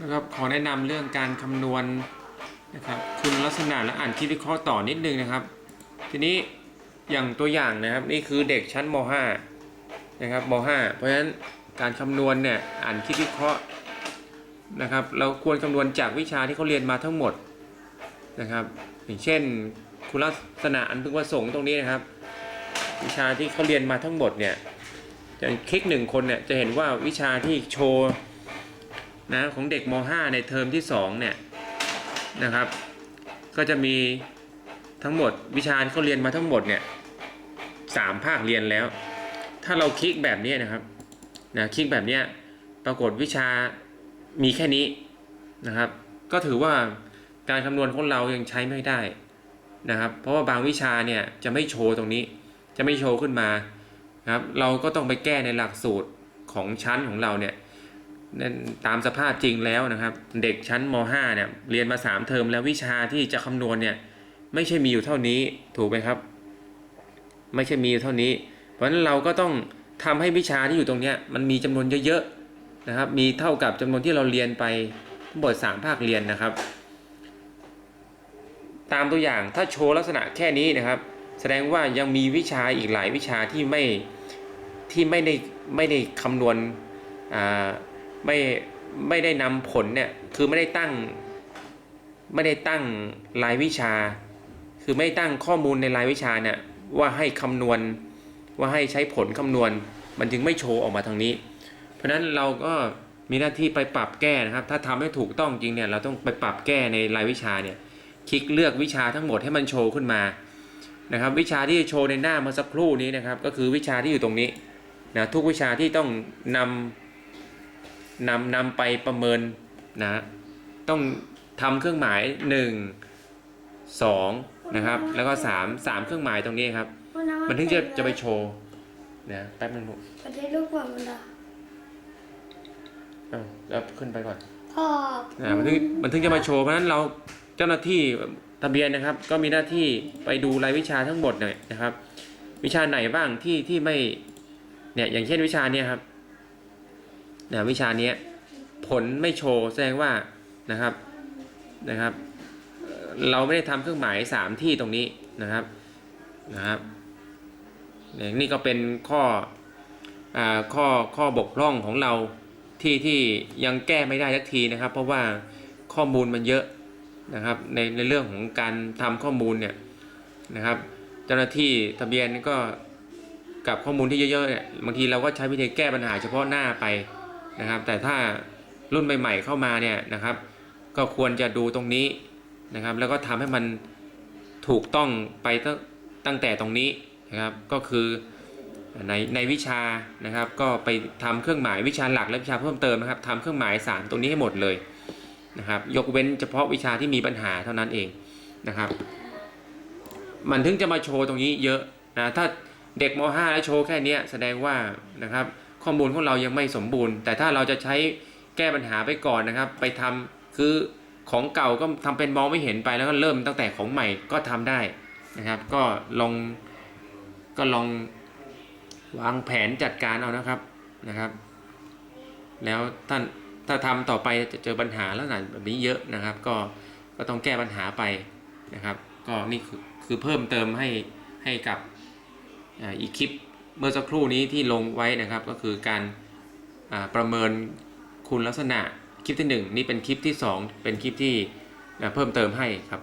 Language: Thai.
นะครับขอแนะนำเรื่องการคำนวณนะครับคุณลักษณะและอ่านคิดวิเคราะห์ต่อนิดนึงนะครับ ทีนี้อย่างตัวอย่างนะครับนี่คือเด็กชั้นม .5 นะครับม .5 เพราะฉะนั้นการคำนวณเนี่ยอ่านคิดวิเคราะห์นะครับเราควรคำนวณจากวิชาที่เขาเรียนมาทั้งหมดนะครับอย่างเช่นคุณลักษณะอันพึงประสงค์ตรงนี้นะครับ วิชาที่เขาเรียนมาทั้งหมดเนี่ยจะคลิกหนึ่งคนเนี่ยจะเห็นว่าวิชาที่โชว์ นะของเด็กม .5 ในเทอมที่2เนี่ยนะครับ ก็จะมีทั้งหมดวิชาที่เขาเรียนมาทั้งหมดเนี่ยสามภาคเรียนแล้ว ถ้าเราคลิกแบบนี้นะครับนะคลิกแบบนี้ปรากฏวิชามีแค่นี้นะครับ ก็ถือว่าการคำนวณของเรายังใช้ไม่ได้นะครับ เพราะว่าบางวิชาเนี่ยจะไม่โชว์ตรงนี้ จะไม่โชว์ขึ้นมานะครับ เราก็ต้องไปแก้ในหลักสูตรของชั้นของเราเนี่ย ตามสภาพจริงแล้วนะครับ เด็กชั้นม .5 เนี่ยเรียนมา 3 เทอมแล้ววิชาที่จะคำนวณเนี่ยไม่ใช่มีอยู่เท่านี้ถูกไหมครับ ไม่ใช่มีอยู่เท่านี้ เพราะฉะนั้นเราก็ต้องทำให้วิชาที่อยู่ตรงเนี้ยมันมีจำนวนเยอะๆนะครับ มีเท่ากับจำนวนที่เราเรียนไปทั้งหมด3ภาคเรียนนะครับ ตามตัวอย่างถ้าโชว์ลักษณะแค่นี้นะครับ แสดงว่ายังมีวิชาอีกหลายวิชาที่ไม่ที่ไม่ได้ไม่ได้คำนวณอ่า ไม่ไม่ได้นำผลเนี่ยคือไม่ได้ตั้งไม่ได้ตั้งรายวิชา คือไม่ตั้งข้อมูลในรายวิชาเนี่ยว่าให้คำนวณว่าให้ใช้ผลคำนวณ มันจึงไม่โชว์ออกมาทางนี้ เพราะฉะนั้นเราก็มีหน้าที่ไปปรับแก้นะครับ ถ้าทำให้ถูกต้องจริงเนี่ยเราต้องไปปรับแก้ในรายวิชาเนี่ย คลิกเลือกวิชาทั้งหมดให้มันโชว์ขึ้นมานะครับ วิชาที่โชว์ในหน้าเมื่อสักครู่นี้นะครับ ก็คือวิชาที่อยู่ตรงนี้นะทุกวิชาที่ต้องนำ นำนำไปประเมินนะต้องทำเครื่องหมาย 1 2 นะครับ แล้วก็ 3 3 เครื่องหมายตรงนี้ครับ มันถึงจะจะไปโชว์นะแป๊บนึงลูกประเทศลูกว่ามันละเอาแล้วขึ้นไปก่อนพ่อนะมันถึงมันถึงจะมาโชว์เพราะฉะนั้นเราเจ้าหน้าที่ทะเบียนนะครับ ก็มีหน้าที่ไปดูรายวิชาทั้งหมดหน่อยนะครับ วิชาไหนบ้างที่ที่ไม่เนี่ยอย่างเช่นวิชาเนี้ยครับ นะวิชานี้ผลไม่โชว์แสดงว่านะครับนะครับ เราไม่ได้ทำเครื่องหมายสามที่ตรงนี้นะครับนะครับเนี่ยนี่ก็เป็นข้ออ่าข้อข้อบกพร่องของเราที่ที่ยังแก้ไม่ได้สักทีนะครับ เพราะว่าข้อมูลมันเยอะนะครับในในเรื่องของการทำข้อมูลเนี่ยนะครับ เจ้าหน้าที่ทะเบียนก็กับข้อมูลที่เยอะๆเนี่ยบางทีเราก็ใช้วิธีแก้ปัญหาเฉพาะหน้าไป นะครับ แต่ถ้ารุ่นใหม่ๆเข้ามาเนี่ยนะครับ ก็ควรจะดูตรงนี้นะครับ แล้วก็ทำให้มันถูกต้องไปตั้งตั้งแต่ตรงนี้นะครับ ก็คือในในวิชานะครับ ก็ไปทำเครื่องหมายวิชาหลักและวิชาเพิ่มเติมนะครับทำเครื่องหมายสามตัวนี้ให้หมดเลยนะครับ ยกเว้นเฉพาะวิชาที่มีปัญหาเท่านั้นเองนะครับ มันถึงจะมาโชว์ตรงนี้เยอะนะถ้าเด็กม .5 แล้วโชว์แค่นี้แสดงว่านะครับ ข้อมูลของเรายังไม่สมบูรณ์ แต่ถ้าเราจะใช้แก้ปัญหาไปก่อนนะครับ ไปทำคือของเก่าก็ทำเป็นมองไม่เห็นไปแล้วก็เริ่มตั้งแต่ของใหม่ก็ทำได้นะครับ ก็ลองก็ลองวางแผนจัดการเอานะครับนะครับ แล้วท่านถ้าทำต่อไปจะเจอปัญหาแล้วนะแบบนี้เยอะนะครับ ก็ก็ต้องแก้ปัญหาไปนะครับ ก็นี่คือคือเพิ่มเติมให้ให้กับอ่าอีกคลิป เมื่อสักครู่นี้ที่ลงไว้นะครับก็คือการประเมินคุณลักษณะคลิปที่หนึ่งนี่เป็นคลิปที่สองเป็นคลิปที่เพิ่มเติมให้ครับ